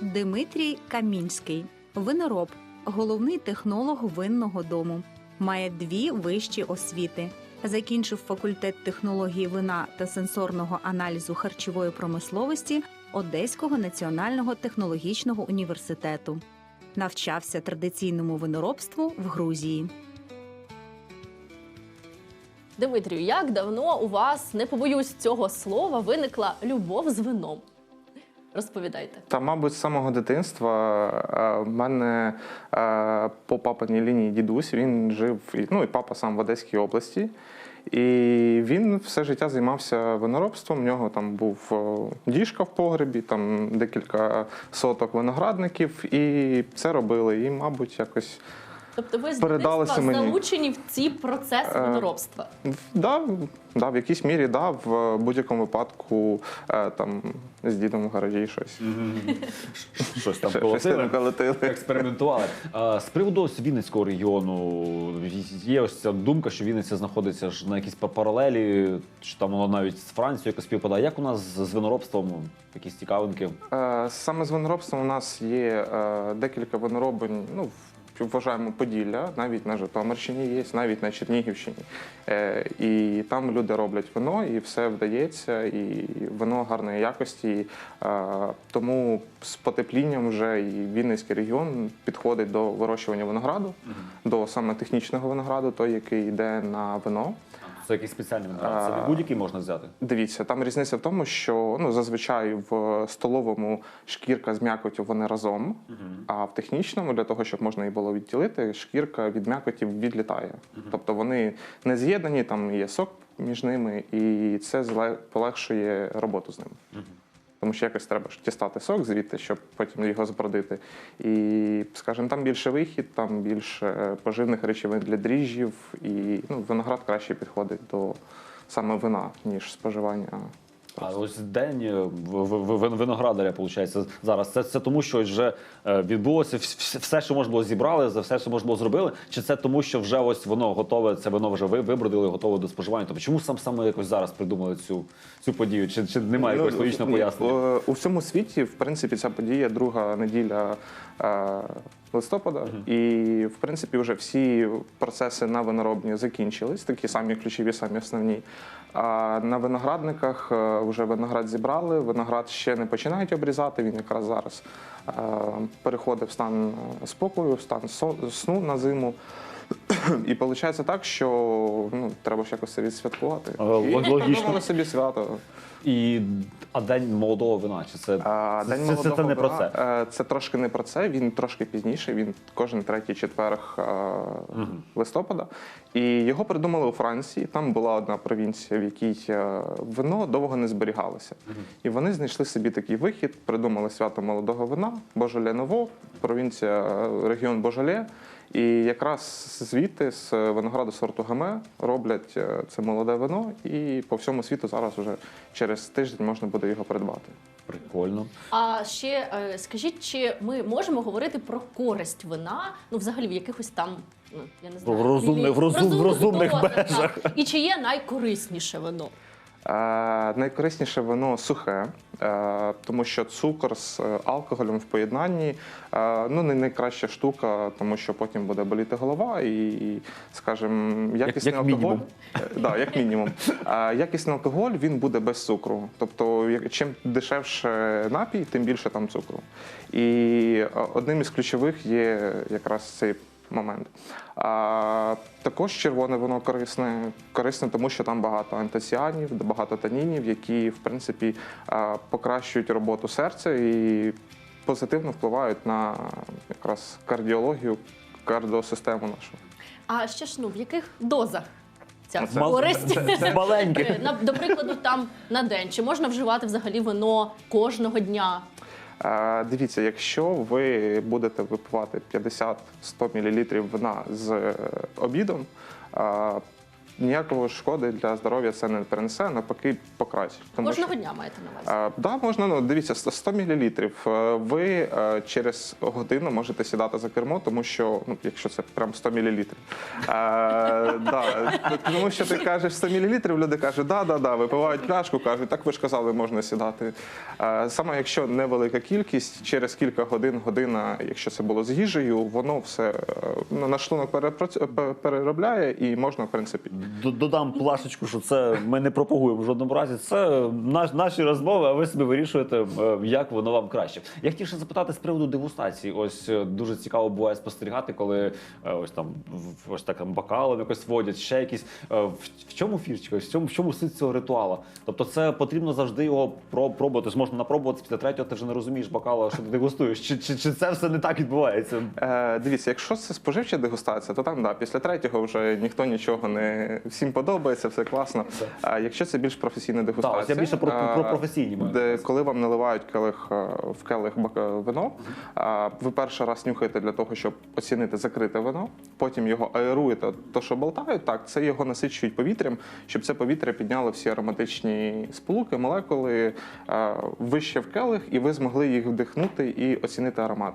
Дмитрій Камінський, винороб, головний технолог винного дому. Має дві вищі освіти. Закінчив факультет технології вина та сенсорного аналізу харчової промисловості Одеського національного технологічного університету. Навчався традиційному виноробству в Грузії. Дмитрію, як давно у вас, не побоюсь цього слова, виникла любов з вином? Розповідайте. Та, мабуть, з самого дитинства е, в мене е, по папиній лінії дідусь він жив, ну і папа сам в Одеській області. І він все життя займався виноробством. У нього там був е, діжка в погребі, там декілька соток виноградників, і це робили. І, мабуть, якось Тобто ви з дитинства мені. залучені в ці процеси Е, виноробства? да, да, в якійсь мірі да, в будь-якому випадку е, там з дідом в гаражі щось. Щось там Щось колотили. там колотили. Експериментували. А, з приводу ось Вінницького регіону є ось ця думка, що Вінниця знаходиться ж на якійсь па- паралелі, що там воно навіть з Францією якось співпадає. Як у нас з виноробством якісь цікавинки? Е, Саме з виноробством у нас є е, декілька виноробень. Ну, в- вважаємо Поділля, навіть на Житомирщині є, навіть на Чернігівщині. Е, І там люди роблять вино, і все вдається, і вино гарної якості. Е, Тому з потеплінням вже і Вінницький регіон підходить до вирощування винограду, до саме технічного винограду, той, який йде на вино. Це якийсь спеціальний виноград? Це не будь-який можна взяти. Дивіться, там різниця в тому, що ну зазвичай в столовому шкірка з м'якоттю вони разом, а в технічному для того, щоб можна її було відділити, шкірка від м'якоті відлітає. Тобто вони не з'єднані, там є сок між ними, і це полегшує роботу з ними. Тому що якось треба ж дістати сок звідти, щоб потім його збродити. І, скажімо, там більше вихід, там більше поживних речовин для дріжджів, і ну, виноград краще підходить до саме вина, ніж споживання. А ось день е, виноградаря, виходить, зараз. Це, це тому, що вже е, відбулося вс- вс- все, що можна було зібрали, за все, що можна було зробили, чи це тому, що вже ось воно готове, це вино вже ви вибродили, готове до споживання? Тобто чому сам саме якось зараз придумали цю, цю подію? Чи, чи немає якогось Ну, логічного пояснення? е, У всьому світі, в принципі, ця подія друга неділя листопада, і в принципі вже всі процеси на виноробні закінчились, такі самі ключові, самі основні. А на виноградниках е, вже виноград зібрали, виноград ще не починають обрізати. Він якраз зараз е, переходить в стан е, спокою, в стан сну на зиму. І виходить так, що ну, треба ж якось це відсвяткувати. Е, І логічно. придумали собі свято. І а день молодого вина? Чи це, А, це, День це, це, молодого не про вина, це? е, Це трошки не про це. Він трошки пізніше. Він кожен третій четверг е, листопада. І його придумали у Франції. Там була одна провінція, в якій е, вино довго не зберігалося. І вони знайшли собі такий вихід, придумали свято молодого вина, Божоле Ново, провінція, е, регіон Божоле. І якраз звідти з винограду сорту Гаме роблять е, це молоде вино, і по всьому світу зараз вже через тиждень можна буде його придбати. Прикольно. А ще е, скажіть, чи ми можемо говорити про користь вина, ну взагалі в якихось там, ну я не знаю, В розумних- в розум- в розумних межах. так. І чи є найкорисніше вино? Е, найкорисніше вино сухе, тому що цукор з е, алкоголем в поєднанні е, ну, не найкраща штука, тому що потім буде боліти голова і, скажімо, якісний як алкоголь. мінімум. Е, Да, як мінімум. Е, Якісний алкоголь він буде без цукру. Тобто, чим дешевше напій, тим більше там цукру. І е, одним із ключових є якраз цей момент. А, також червоне воно корисне, корисне, тому що там багато антоціанів, багато танінів, які в принципі а, покращують роботу серця і позитивно впливають на якраз кардіологію, кардіосистему нашу. А ще ж ну в яких дозах ця користь? це- це маленьке. Е, на- До прикладу, там на день. Чи можна вживати взагалі вино кожного дня? Дивіться, якщо ви будете випивати 50-100 мл вина з е, обідом, ніякого шкоди для здоров'я це не перенесе, навпаки, покращить. Тому Кожного що- дня маєте на увазі. Е, Да, можна, ну дивіться, 100 мл. Ви е, через годину можете сідати за кермо, тому що ну, якщо це прям 100 мл. Е, да, тому що ти кажеш 100 мл, люди кажуть, да, да, да, випивають пляшку, кажуть, так ви ж казали, можна сідати. Е, саме якщо невелика кількість, через кілька годин, година, якщо це було з їжею, воно все е, ну, на шлунок перепрацю- пе- переробляє і можна, в принципі. Додам плашечку, що це ми не пропагуємо в жодному разі. Це наш, наші розмови, а ви собі вирішуєте, е, як воно вам краще. Я хотів ще запитати з приводу дегустації. Ось е, дуже цікаво буває спостерігати, коли е, ось там ось так там бокалом якось водять, ще якісь. В, чому фірчика? В чому, в чому суть цього ритуалу? Тобто, це потрібно завжди його про- пробувати. Можна напробувати після третього, ти вже не розумієш бокала, що ти дегустуєш. Чи, чи, чи це все не так відбувається? Е, дивіться, якщо це споживча дегустація, то там да, після третього вже ніхто нічого не всім подобається, все класно. А якщо це більш професійна дегустація, Так, я більше про- про- про професійні маю де коли вам наливають келих е, в келих е, вино, ви перший раз нюхаєте для того, щоб оцінити закрите вино, потім його аеруєте, то що болтають, так це його насичують повітрям, щоб це повітря підняло всі ароматичні сполуки, молекули е, вище в келих, і ви змогли їх вдихнути і оцінити аромат.